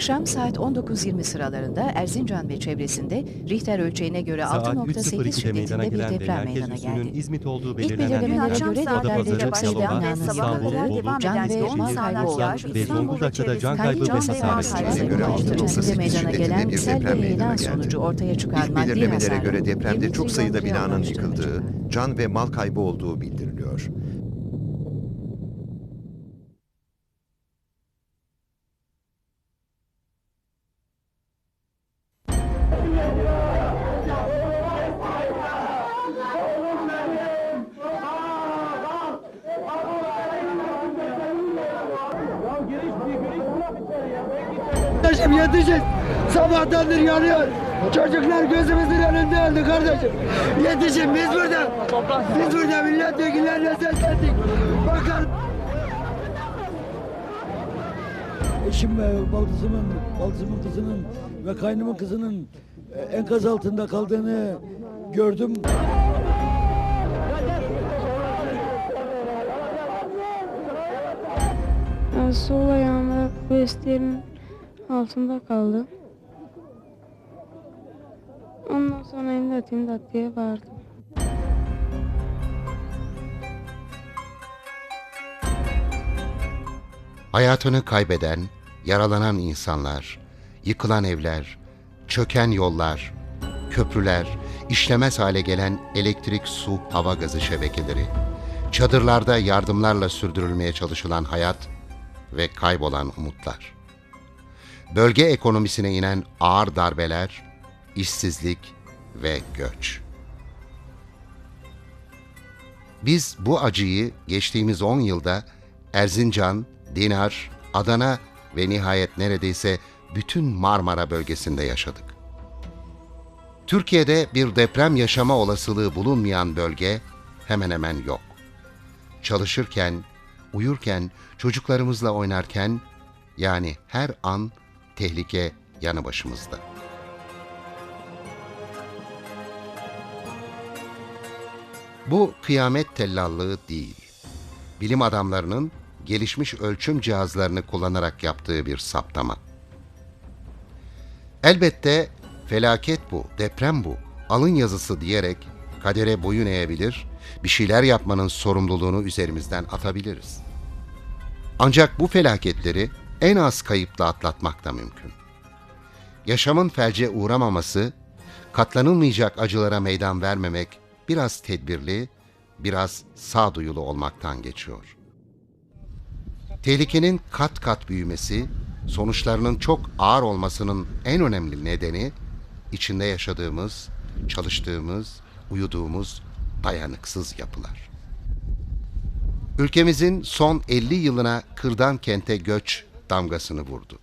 Akşam saat 19.20 sıralarında Erzincan ve çevresinde Richter ölçeğine göre Saat 6.8 3.02'de meydana şiddetinde bir deprem meydana geldi. İzmit olduğu İlk belirlenen belirlemelere bölgeler, göre Adapazarı, depremde çok sayıda Yalova, binanın sabaha İstanbul, kadar yıkıldığı, devam Bolu, can ve mal kaybı ve Zonguldak'ta da can kaybı ve hasar mal etkisi kaybı Sezon var. başlığı 6.8 içerisinde meydana şiddetinde gelen bir sel ve deprem meydana heyelan geldi. sonucu ortaya çıkan İlk maddi belirlemelere hasarın göre depremde 20 çok sayıda binanın yıkıldığı, can ve mal kaybı olduğu bildiriliyor. Öldü kardeşim. Yetişin biz burada. Biz burada milletvekillerine seslendik. Bakın. Eşim ve baldızımın, baldızımın kızının ve kaynımın kızının e, enkaz altında kaldığını gördüm. Sol ayağımda vestiyerin altında kaldı. Ondan sonra imdat imdat diye bağırdım. Hayatını kaybeden, yaralanan insanlar, yıkılan evler, çöken yollar, köprüler, işlemez hale gelen elektrik, su, hava gazı şebekeleri, çadırlarda yardımlarla sürdürülmeye çalışılan hayat ve kaybolan umutlar. Bölge ekonomisine inen ağır darbeler, işsizlik ve göç. Biz bu acıyı geçtiğimiz 10 yılda Erzincan, Dinar, Adana ve nihayet neredeyse bütün Marmara bölgesinde yaşadık. Türkiye'de bir deprem yaşama olasılığı bulunmayan bölge hemen hemen yok. Çalışırken, uyurken, çocuklarımızla oynarken yani her an tehlike yanı başımızda. Bu kıyamet tellallığı değil. Bilim adamlarının gelişmiş ölçüm cihazlarını kullanarak yaptığı bir saptama. Elbette felaket bu, deprem bu, alın yazısı diyerek kadere boyun eğebilir, bir şeyler yapmanın sorumluluğunu üzerimizden atabiliriz. Ancak bu felaketleri en az kayıpla atlatmak da mümkün. Yaşamın felce uğramaması, katlanılmayacak acılara meydan vermemek biraz tedbirli, biraz sağduyulu olmaktan geçiyor. Tehlikenin kat kat büyümesi, sonuçlarının çok ağır olmasının en önemli nedeni içinde yaşadığımız, çalıştığımız, uyuduğumuz dayanıksız yapılar. Ülkemizin son 50 yılına kırdan kente göç damgasını vurdu.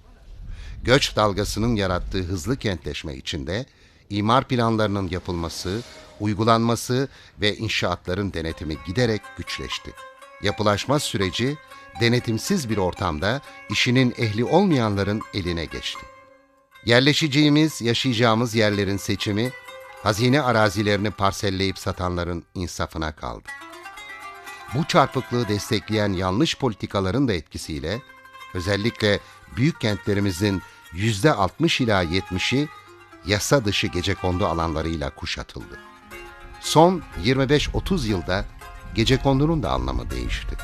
Göç dalgasının yarattığı hızlı kentleşme içinde imar planlarının yapılması, uygulanması ve inşaatların denetimi giderek güçleşti. Yapılaşma süreci denetimsiz bir ortamda işinin ehli olmayanların eline geçti. Yerleşeceğimiz, yaşayacağımız yerlerin seçimi, hazine arazilerini parselleyip satanların insafına kaldı. Bu çarpıklığı destekleyen yanlış politikaların da etkisiyle, özellikle büyük kentlerimizin yüzde 60 ila 70'i yasa dışı gecekondu alanlarıyla kuşatıldı. Son 25-30 yılda gecekondunun da anlamı değişti.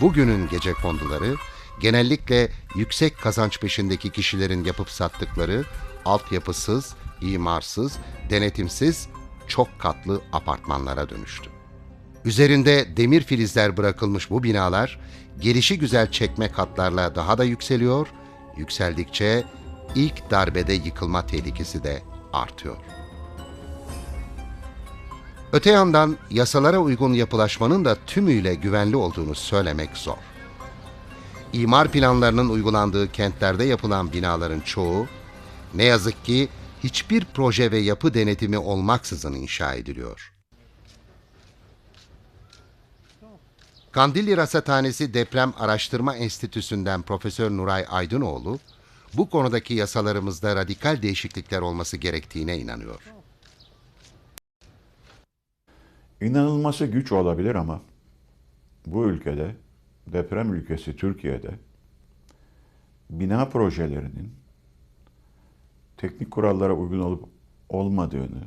Bugünün gecekonduları genellikle yüksek kazanç peşindeki kişilerin yapıp sattıkları altyapısız, imarsız, denetimsiz çok katlı apartmanlara dönüştü. Üzerinde demir filizler bırakılmış bu binalar gelişi güzel çekme katlarla daha da yükseliyor, yükseldikçe ilk darbede yıkılma tehlikesi de artıyor. Öte yandan yasalara uygun yapılaşmanın da tümüyle güvenli olduğunu söylemek zor. İmar planlarının uygulandığı kentlerde yapılan binaların çoğu ne yazık ki hiçbir proje ve yapı denetimi olmaksızın inşa ediliyor. Kandilli Rasathanesi Deprem Araştırma Enstitüsü'nden Profesör Nuray Aydınoğlu, bu konudaki yasalarımızda radikal değişiklikler olması gerektiğine inanıyor. İnanılması güç olabilir ama bu ülkede, deprem ülkesi Türkiye'de bina projelerinin teknik kurallara uygun olup olmadığını,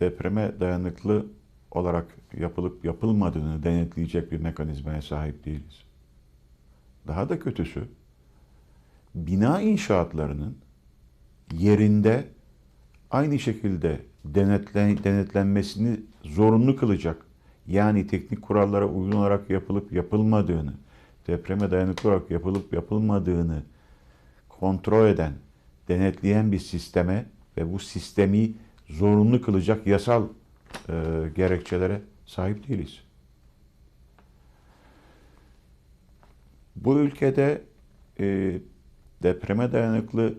depreme dayanıklı olarak yapılıp yapılmadığını denetleyecek bir mekanizmaya sahip değiliz. Daha da kötüsü, bina inşaatlarının yerinde aynı şekilde denetlen, denetlenmesini zorunlu kılacak, yani teknik kurallara uygun olarak yapılıp yapılmadığını, depreme dayanıklı olarak yapılıp yapılmadığını kontrol eden, denetleyen bir sisteme ve bu sistemi zorunlu kılacak yasal e, gerekçelere sahip değiliz. Bu ülkede e, depreme dayanıklı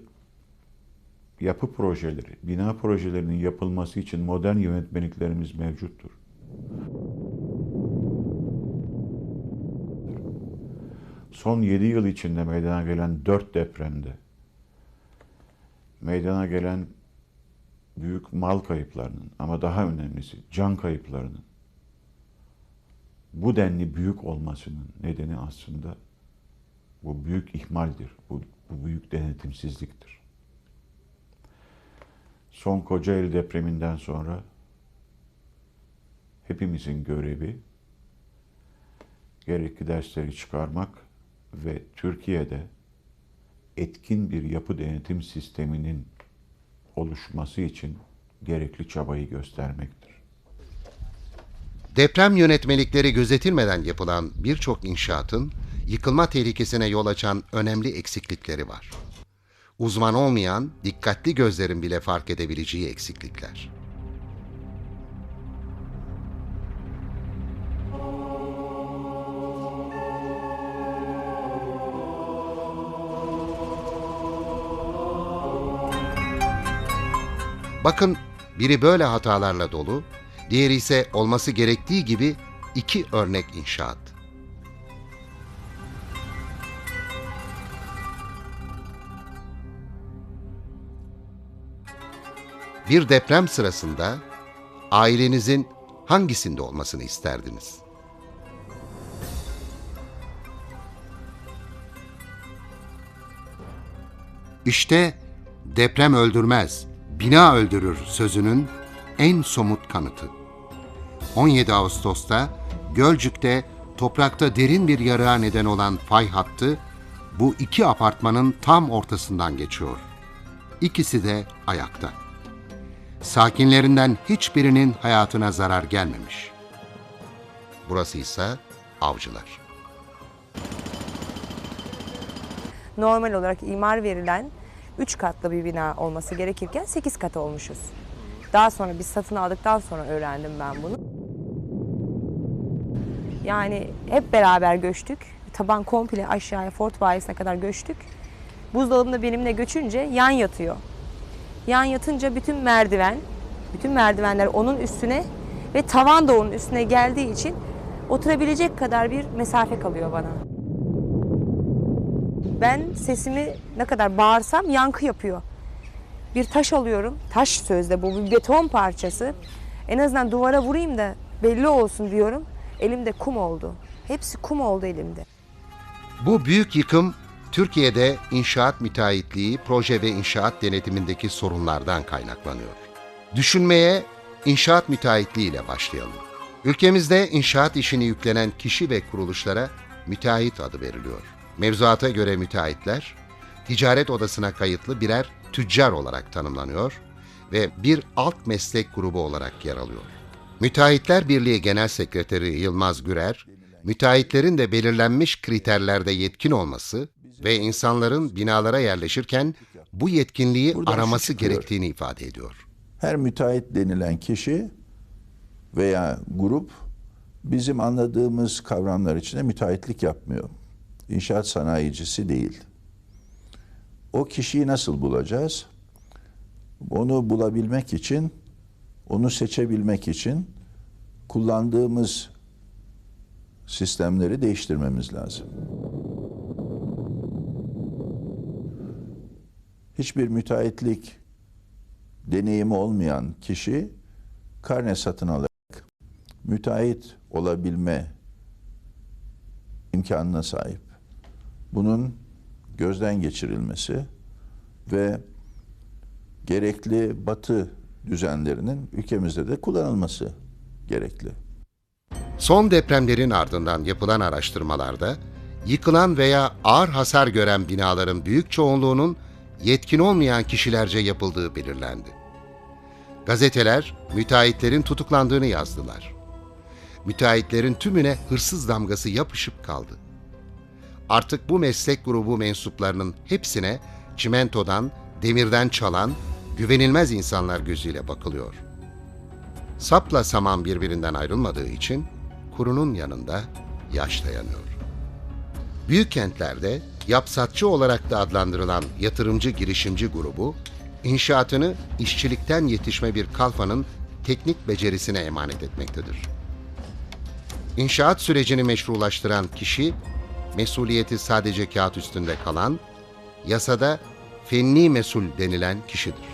yapı projeleri, bina projelerinin yapılması için modern yönetmeliklerimiz mevcuttur. Son 7 yıl içinde meydana gelen 4 depremde meydana gelen büyük mal kayıplarının ama daha önemlisi can kayıplarının bu denli büyük olmasının nedeni aslında bu büyük ihmaldir. Bu, bu büyük denetimsizliktir. Son Kocaeli depreminden sonra hepimizin görevi gerekli dersleri çıkarmak ve Türkiye'de etkin bir yapı denetim sisteminin oluşması için gerekli çabayı göstermektir. Deprem yönetmelikleri gözetilmeden yapılan birçok inşaatın yıkılma tehlikesine yol açan önemli eksiklikleri var. Uzman olmayan, dikkatli gözlerin bile fark edebileceği eksiklikler. Bakın biri böyle hatalarla dolu, diğeri ise olması gerektiği gibi iki örnek inşaat. Bir deprem sırasında ailenizin hangisinde olmasını isterdiniz? İşte deprem öldürmez, bina öldürür sözünün en somut kanıtı. 17 Ağustos'ta Gölcük'te toprakta derin bir yarığa neden olan fay hattı bu iki apartmanın tam ortasından geçiyor. İkisi de ayakta. Sakinlerinden hiçbirinin hayatına zarar gelmemiş. Burası ise avcılar. normal olarak imar verilen 3 katlı bir bina olması gerekirken 8 kat olmuşuz. Daha sonra biz satın aldıktan sonra öğrendim ben bunu. Yani hep beraber göçtük. Taban komple aşağıya Fort Bayis'e kadar göçtük. Buzdolabında benimle göçünce yan yatıyor. Yan yatınca bütün merdiven, bütün merdivenler onun üstüne ve tavan da onun üstüne geldiği için oturabilecek kadar bir mesafe kalıyor bana. Ben sesimi ne kadar bağırsam yankı yapıyor. Bir taş alıyorum. Taş sözde bu bir beton parçası. En azından duvara vurayım da belli olsun diyorum. Elimde kum oldu. Hepsi kum oldu elimde. Bu büyük yıkım Türkiye'de inşaat müteahhitliği, proje ve inşaat denetimindeki sorunlardan kaynaklanıyor. Düşünmeye inşaat müteahhitliği ile başlayalım. Ülkemizde inşaat işini yüklenen kişi ve kuruluşlara müteahhit adı veriliyor. Mevzuata göre müteahhitler, ticaret odasına kayıtlı birer tüccar olarak tanımlanıyor ve bir alt meslek grubu olarak yer alıyor. Müteahhitler Birliği Genel Sekreteri Yılmaz Gürer, müteahhitlerin de belirlenmiş kriterlerde yetkin olması ve insanların binalara yerleşirken bu yetkinliği Buradan şu araması gerektiğini ifade ediyor. Her müteahhit denilen kişi veya grup bizim anladığımız kavramlar içinde müteahhitlik yapmıyor. İnşaat sanayicisi değil. O kişiyi nasıl bulacağız? Onu bulabilmek için, onu seçebilmek için kullandığımız sistemleri değiştirmemiz lazım. Hiçbir müteahhitlik deneyimi olmayan kişi karne satın alarak müteahhit olabilme imkanına sahip. Bunun gözden geçirilmesi ve gerekli batı düzenlerinin ülkemizde de kullanılması gerekli. Son depremlerin ardından yapılan araştırmalarda yıkılan veya ağır hasar gören binaların büyük çoğunluğunun yetkin olmayan kişilerce yapıldığı belirlendi. Gazeteler müteahhitlerin tutuklandığını yazdılar. Müteahhitlerin tümüne hırsız damgası yapışıp kaldı. Artık bu meslek grubu mensuplarının hepsine çimentodan, demirden çalan, güvenilmez insanlar gözüyle bakılıyor. Sapla saman birbirinden ayrılmadığı için kurunun yanında yaş dayanıyor. Büyük kentlerde yapsatçı olarak da adlandırılan yatırımcı girişimci grubu, inşaatını işçilikten yetişme bir kalfanın teknik becerisine emanet etmektedir. İnşaat sürecini meşrulaştıran kişi, mesuliyeti sadece kağıt üstünde kalan, yasada fenni mesul denilen kişidir.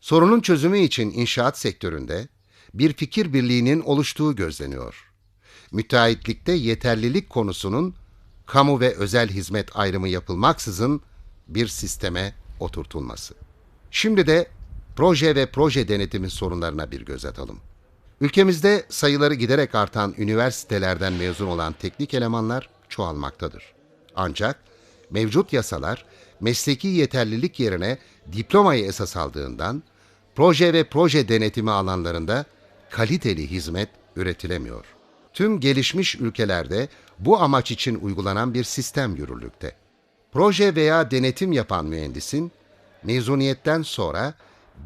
Sorunun çözümü için inşaat sektöründe bir fikir birliğinin oluştuğu gözleniyor. Müteahhitlikte yeterlilik konusunun kamu ve özel hizmet ayrımı yapılmaksızın bir sisteme oturtulması. Şimdi de proje ve proje denetimi sorunlarına bir göz atalım. Ülkemizde sayıları giderek artan üniversitelerden mezun olan teknik elemanlar çoğalmaktadır. Ancak mevcut yasalar mesleki yeterlilik yerine diplomayı esas aldığından proje ve proje denetimi alanlarında kaliteli hizmet üretilemiyor. Tüm gelişmiş ülkelerde bu amaç için uygulanan bir sistem yürürlükte. Proje veya denetim yapan mühendisin mezuniyetten sonra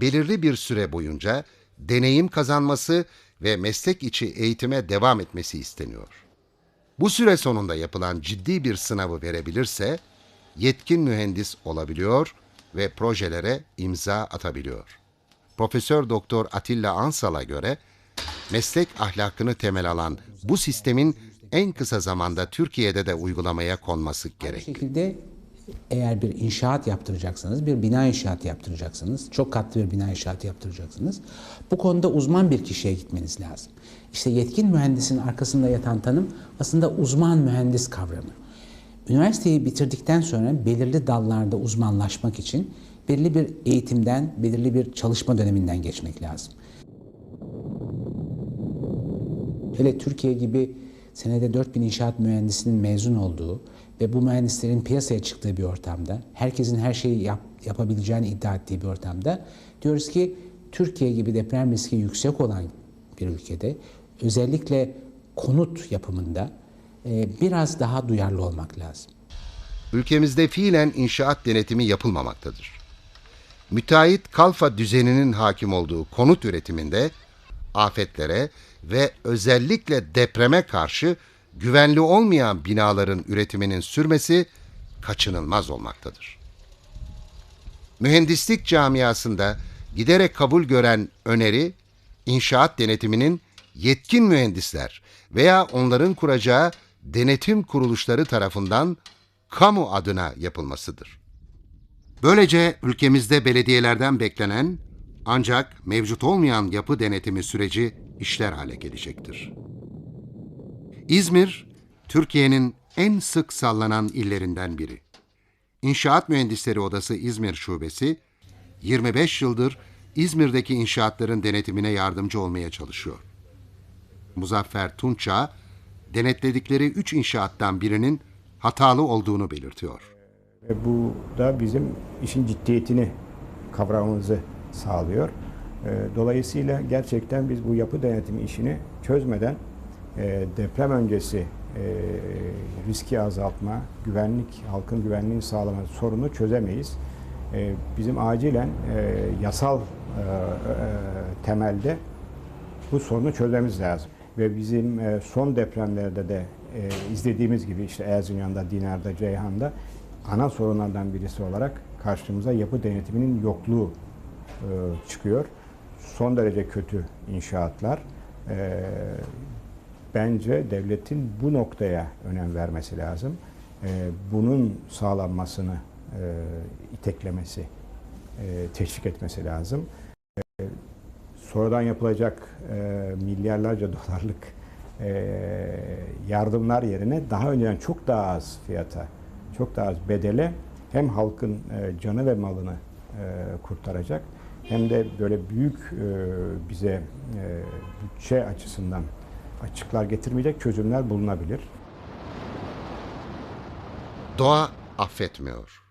belirli bir süre boyunca deneyim kazanması ve meslek içi eğitime devam etmesi isteniyor. Bu süre sonunda yapılan ciddi bir sınavı verebilirse yetkin mühendis olabiliyor ve projelere imza atabiliyor. Profesör Doktor Atilla Ansal'a göre meslek ahlakını temel alan bu sistemin en kısa zamanda Türkiye'de de uygulamaya konması gerek. şekilde eğer bir inşaat yaptıracaksanız, bir bina inşaatı yaptıracaksınız, çok katlı bir bina inşaatı yaptıracaksınız. Bu konuda uzman bir kişiye gitmeniz lazım. İşte yetkin mühendisin arkasında yatan tanım aslında uzman mühendis kavramı. Üniversiteyi bitirdikten sonra belirli dallarda uzmanlaşmak için belirli bir eğitimden, belirli bir çalışma döneminden geçmek lazım. Hele Türkiye gibi senede 4000 inşaat mühendisinin mezun olduğu ve bu mühendislerin piyasaya çıktığı bir ortamda, herkesin her şeyi yap, yapabileceğini iddia ettiği bir ortamda diyoruz ki Türkiye gibi deprem riski yüksek olan bir ülkede özellikle konut yapımında e, biraz daha duyarlı olmak lazım. Ülkemizde fiilen inşaat denetimi yapılmamaktadır. Müteahhit kalfa düzeninin hakim olduğu konut üretiminde afetlere ve özellikle depreme karşı güvenli olmayan binaların üretiminin sürmesi kaçınılmaz olmaktadır. Mühendislik camiasında giderek kabul gören öneri, inşaat denetiminin yetkin mühendisler veya onların kuracağı denetim kuruluşları tarafından kamu adına yapılmasıdır. Böylece ülkemizde belediyelerden beklenen ancak mevcut olmayan yapı denetimi süreci işler hale gelecektir. İzmir, Türkiye'nin en sık sallanan illerinden biri. İnşaat Mühendisleri Odası İzmir Şubesi, 25 yıldır İzmir'deki inşaatların denetimine yardımcı olmaya çalışıyor. Muzaffer Tunça, denetledikleri 3 inşaattan birinin hatalı olduğunu belirtiyor. Ve bu da bizim işin ciddiyetini kavramamızı sağlıyor. E, Dolayısıyla gerçekten biz bu yapı denetimi işini çözmeden e, deprem öncesi e, riski azaltma, güvenlik, halkın güvenliğini sağlama sorunu çözemeyiz. E, Bizim acilen yasal temelde bu sorunu çözmemiz lazım. Ve bizim son depremlerde de izlediğimiz gibi işte Erzincan'da, Dinar'da, Ceyhan'da ana sorunlardan birisi olarak karşımıza yapı denetiminin yokluğu çıkıyor. Son derece kötü inşaatlar. E, bence devletin bu noktaya önem vermesi lazım. E, bunun sağlanmasını e, iteklemesi, e, teşvik etmesi lazım. E, sonradan yapılacak e, milyarlarca dolarlık e, yardımlar yerine daha önceden çok daha az fiyata çok daha az bedele hem halkın e, canı ve malını e, kurtaracak hem de böyle büyük e, bize e, bütçe açısından açıklar getirmeyecek çözümler bulunabilir. Doğa affetmiyor.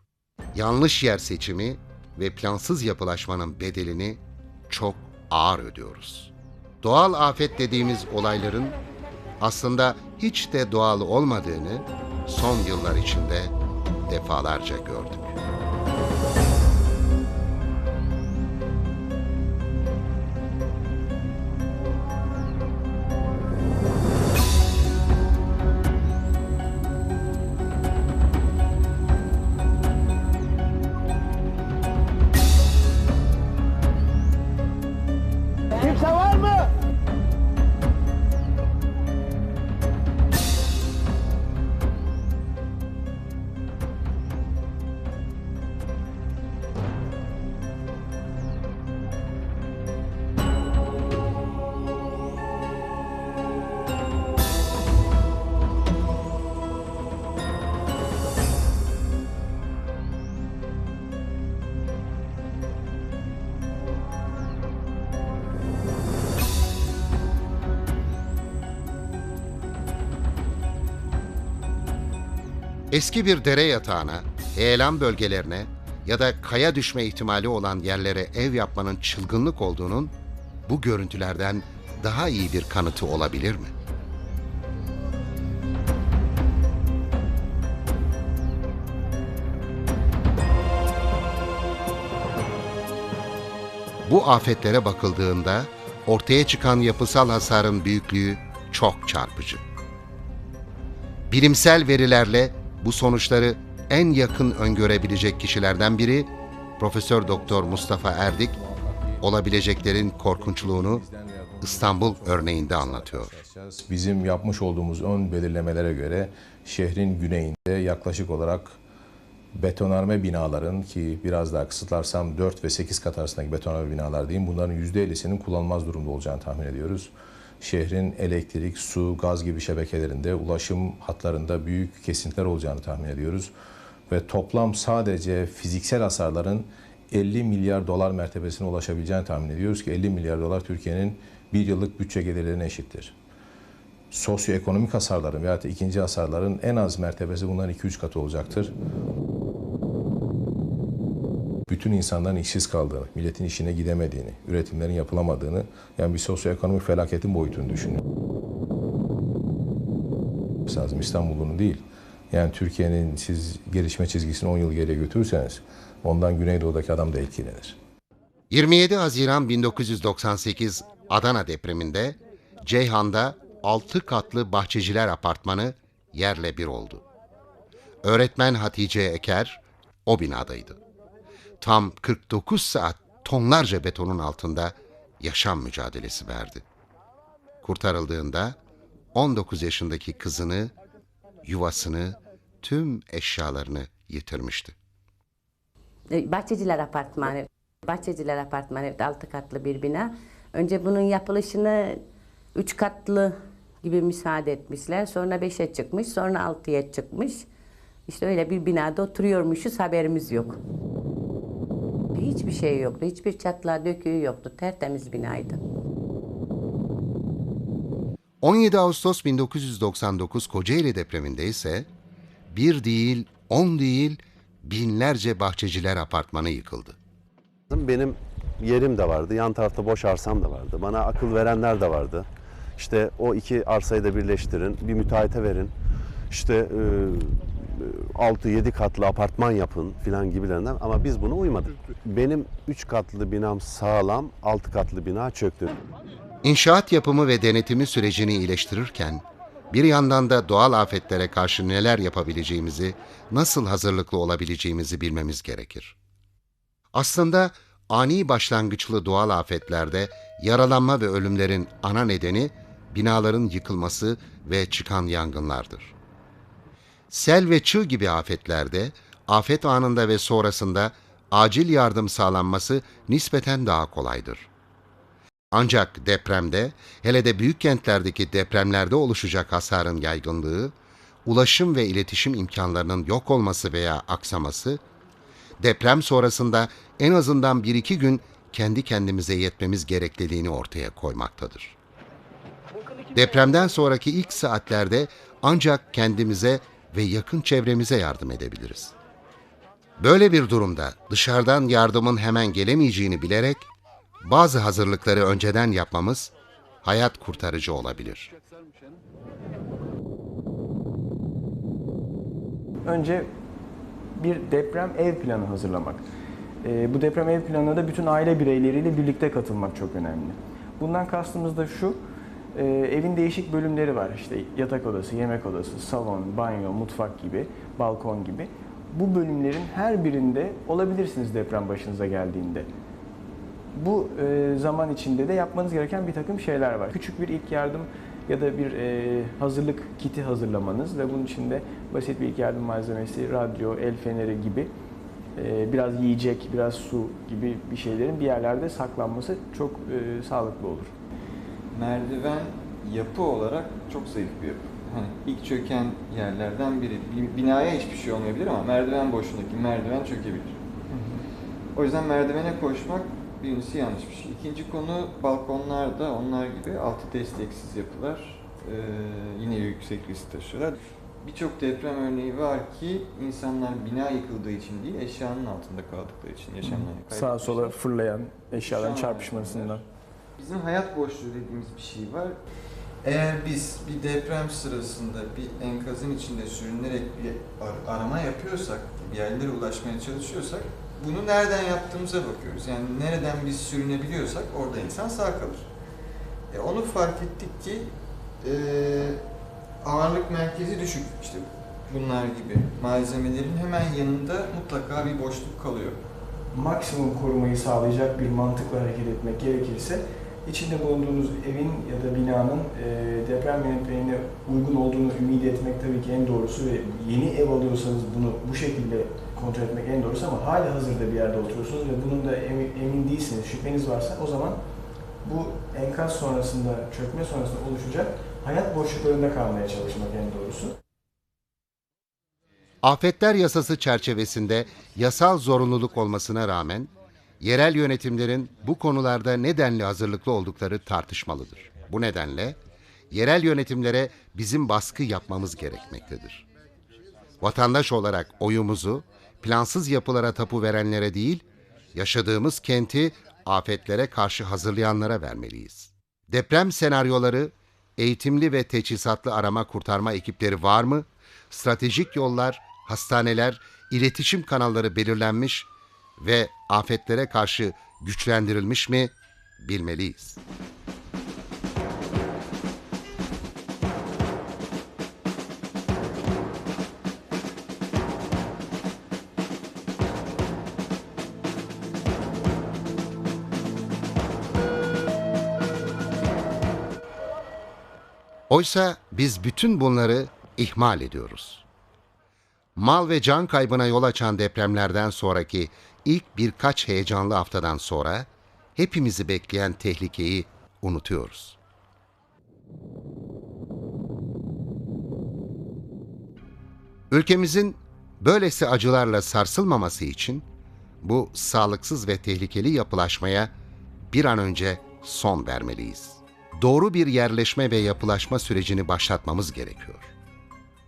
Yanlış yer seçimi ve plansız yapılaşmanın bedelini çok ağır ödüyoruz. Doğal afet dediğimiz olayların aslında hiç de doğal olmadığını son yıllar içinde defalarca gördük. Eski bir dere yatağına, heyelan bölgelerine ya da kaya düşme ihtimali olan yerlere ev yapmanın çılgınlık olduğunun bu görüntülerden daha iyi bir kanıtı olabilir mi? Bu afetlere bakıldığında ortaya çıkan yapısal hasarın büyüklüğü çok çarpıcı. Bilimsel verilerle bu sonuçları en yakın öngörebilecek kişilerden biri Profesör Doktor Mustafa Erdik olabileceklerin korkunçluğunu İstanbul örneğinde anlatıyor. Bizim yapmış olduğumuz ön belirlemelere göre şehrin güneyinde yaklaşık olarak betonarme binaların ki biraz daha kısıtlarsam 4 ve 8 kat arasındaki betonarme binalar diyeyim bunların %50'sinin kullanılmaz durumda olacağını tahmin ediyoruz. Şehrin elektrik, su, gaz gibi şebekelerinde, ulaşım hatlarında büyük kesintiler olacağını tahmin ediyoruz. Ve toplam sadece fiziksel hasarların 50 milyar dolar mertebesine ulaşabileceğini tahmin ediyoruz ki 50 milyar dolar Türkiye'nin bir yıllık bütçe gelirlerine eşittir. Sosyoekonomik hasarların veya ikinci hasarların en az mertebesi bunların 2-3 katı olacaktır. Bütün insanların işsiz kaldığını, milletin işine gidemediğini, üretimlerin yapılamadığını, yani bir sosyoekonomik felaketin boyutunu düşünün. Lazım İstanbul'un değil. Yani Türkiye'nin siz gelişme çizgisini 10 yıl geriye götürürseniz ondan Güneydoğu'daki adam da etkilenir. 27 Haziran 1998 Adana depreminde Ceyhan'da 6 katlı bahçeciler apartmanı yerle bir oldu. Öğretmen Hatice Eker o binadaydı. Tam 49 saat tonlarca betonun altında yaşam mücadelesi verdi. Kurtarıldığında 19 yaşındaki kızını, yuvasını, tüm eşyalarını yitirmişti. E, Bahçeciler Apartmanı. Bahçeciler Apartmanı altı katlı bir bina. Önce bunun yapılışını üç katlı gibi müsaade etmişler. Sonra beşe çıkmış, sonra altıya çıkmış. İşte öyle bir binada oturuyormuşuz, haberimiz yok. Hiçbir şey yoktu, hiçbir çatlağı döküğü yoktu. Tertemiz binaydı. 17 Ağustos 1999 Kocaeli depreminde ise bir değil, on değil, binlerce bahçeciler apartmanı yıkıldı. Benim yerim de vardı. Yan tarafta boş arsam da vardı. Bana akıl verenler de vardı. İşte o iki arsayı da birleştirin. Bir müteahhite verin. İşte 6-7 katlı apartman yapın filan gibilerinden ama biz buna uymadık. Benim 3 katlı binam sağlam, 6 katlı bina çöktü. İnşaat yapımı ve denetimi sürecini iyileştirirken bir yandan da doğal afetlere karşı neler yapabileceğimizi, nasıl hazırlıklı olabileceğimizi bilmemiz gerekir. Aslında ani başlangıçlı doğal afetlerde yaralanma ve ölümlerin ana nedeni binaların yıkılması ve çıkan yangınlardır. Sel ve çığ gibi afetlerde afet anında ve sonrasında acil yardım sağlanması nispeten daha kolaydır. Ancak depremde, hele de büyük kentlerdeki depremlerde oluşacak hasarın yaygınlığı, ulaşım ve iletişim imkanlarının yok olması veya aksaması, deprem sonrasında en azından bir iki gün kendi kendimize yetmemiz gerekliliğini ortaya koymaktadır. Depremden sonraki ilk saatlerde ancak kendimize ve yakın çevremize yardım edebiliriz. Böyle bir durumda dışarıdan yardımın hemen gelemeyeceğini bilerek bazı hazırlıkları önceden yapmamız hayat kurtarıcı olabilir. Önce bir deprem ev planı hazırlamak. Ee, bu deprem ev planına da bütün aile bireyleriyle birlikte katılmak çok önemli. Bundan kastımız da şu, e, evin değişik bölümleri var. İşte yatak odası, yemek odası, salon, banyo, mutfak gibi, balkon gibi. Bu bölümlerin her birinde olabilirsiniz deprem başınıza geldiğinde. Bu e, zaman içinde de yapmanız gereken bir takım şeyler var. Küçük bir ilk yardım ya da bir e, hazırlık kiti hazırlamanız ve bunun içinde basit bir ilk yardım malzemesi, radyo, el feneri gibi e, biraz yiyecek, biraz su gibi bir şeylerin bir yerlerde saklanması çok e, sağlıklı olur. Merdiven yapı olarak çok zayıf bir yapı. Hani ilk çöken yerlerden biri. Bi- Binaya hiçbir şey olmayabilir ama merdiven boşluğundaki merdiven çökebilir. O yüzden merdivene koşmak birincisi yanlış bir şey. İkinci konu balkonlarda onlar gibi altı desteksiz yapılar eee, yine yüksek risk taşıyorlar. Birçok deprem örneği var ki insanlar bina yıkıldığı için değil, eşyanın altında kaldıkları için yaşamlarını Sağa kaybetmişler. sola fırlayan eşyaların çarpışmasından. Bizim hayat boşluğu dediğimiz bir şey var. Eğer biz bir deprem sırasında bir enkazın içinde sürünerek bir ar- arama yapıyorsak, bir yerlere ulaşmaya çalışıyorsak, bunu nereden yaptığımıza bakıyoruz. Yani nereden biz sürünebiliyorsak orada insan sağ kalır. E onu fark ettik ki e, ağırlık merkezi düşük. İşte bunlar gibi malzemelerin hemen yanında mutlaka bir boşluk kalıyor. maksimum korumayı sağlayacak bir mantıkla hareket etmek gerekirse içinde bulunduğunuz evin ya da binanın e, deprem yönetmeliğine uygun olduğunu ümit etmek tabii ki en doğrusu ve yeni ev alıyorsanız bunu bu şekilde kontrol etmek en doğrusu ama hali hazırda bir yerde oturuyorsunuz ve bunun da emin, emin değilsiniz, şüpheniz varsa o zaman bu enkaz sonrasında, çökme sonrasında oluşacak hayat boşluklarında kalmaya çalışmak en doğrusu. Afetler yasası çerçevesinde yasal zorunluluk olmasına rağmen yerel yönetimlerin bu konularda nedenli hazırlıklı oldukları tartışmalıdır. Bu nedenle yerel yönetimlere bizim baskı yapmamız gerekmektedir. Vatandaş olarak oyumuzu plansız yapılara tapu verenlere değil, yaşadığımız kenti afetlere karşı hazırlayanlara vermeliyiz. Deprem senaryoları, eğitimli ve teçhizatlı arama kurtarma ekipleri var mı? Stratejik yollar, hastaneler, iletişim kanalları belirlenmiş ve afetlere karşı güçlendirilmiş mi bilmeliyiz. Oysa biz bütün bunları ihmal ediyoruz. Mal ve can kaybına yol açan depremlerden sonraki ilk birkaç heyecanlı haftadan sonra hepimizi bekleyen tehlikeyi unutuyoruz. Ülkemizin böylesi acılarla sarsılmaması için bu sağlıksız ve tehlikeli yapılaşmaya bir an önce son vermeliyiz. Doğru bir yerleşme ve yapılaşma sürecini başlatmamız gerekiyor.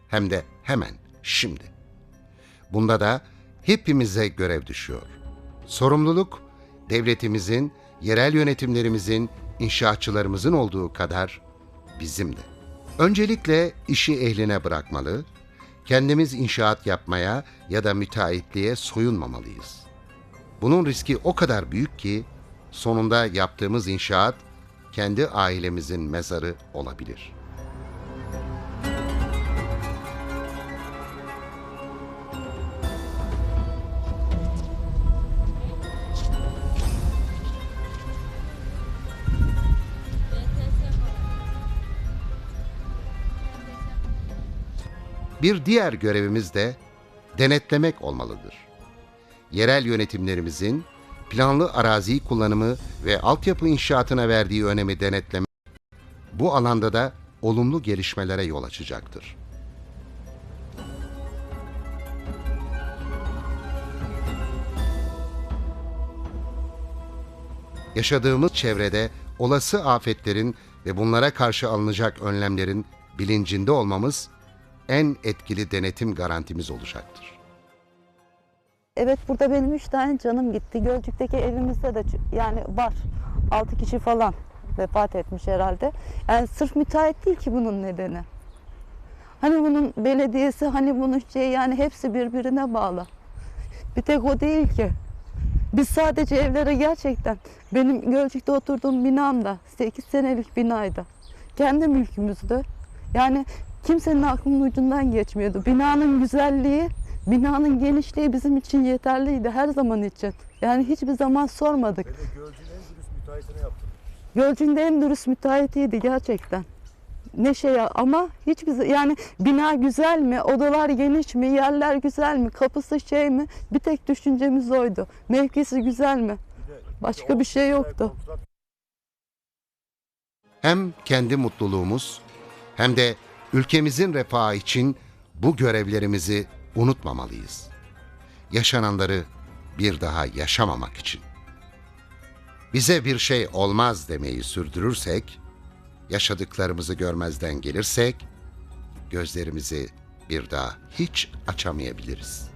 Hem de hemen, şimdi. Bunda da hepimize görev düşüyor. Sorumluluk devletimizin, yerel yönetimlerimizin, inşaatçılarımızın olduğu kadar bizim de. Öncelikle işi ehline bırakmalı, kendimiz inşaat yapmaya ya da müteahhitliğe soyunmamalıyız. Bunun riski o kadar büyük ki sonunda yaptığımız inşaat kendi ailemizin mezarı olabilir. Bir diğer görevimiz de denetlemek olmalıdır. Yerel yönetimlerimizin planlı arazi kullanımı ve altyapı inşaatına verdiği önemi denetlemek bu alanda da olumlu gelişmelere yol açacaktır. Yaşadığımız çevrede olası afetlerin ve bunlara karşı alınacak önlemlerin bilincinde olmamız en etkili denetim garantimiz olacaktır. Evet burada benim üç tane canım gitti. Gölcük'teki evimizde de yani var. Altı kişi falan vefat etmiş herhalde. Yani sırf müteahhit değil ki bunun nedeni. Hani bunun belediyesi, hani bunun şey yani hepsi birbirine bağlı. Bir tek o değil ki. Biz sadece evlere gerçekten benim Gölcük'te oturduğum binamda 8 senelik binaydı. Kendi mülkümüzdü. Yani kimsenin aklının ucundan geçmiyordu. Binanın güzelliği, binanın genişliği bizim için yeterliydi her zaman için. Yani hiçbir zaman sormadık. Gölcük'ün de en dürüst müteahhitiydi gerçekten. Ne şey ama hiçbir yani bina güzel mi, odalar geniş mi, yerler güzel mi, kapısı şey mi? Bir tek düşüncemiz oydu. Mevkisi güzel mi? Başka bir şey yoktu. Hem kendi mutluluğumuz hem de ülkemizin refahı için bu görevlerimizi unutmamalıyız. Yaşananları bir daha yaşamamak için. Bize bir şey olmaz demeyi sürdürürsek, yaşadıklarımızı görmezden gelirsek, gözlerimizi bir daha hiç açamayabiliriz.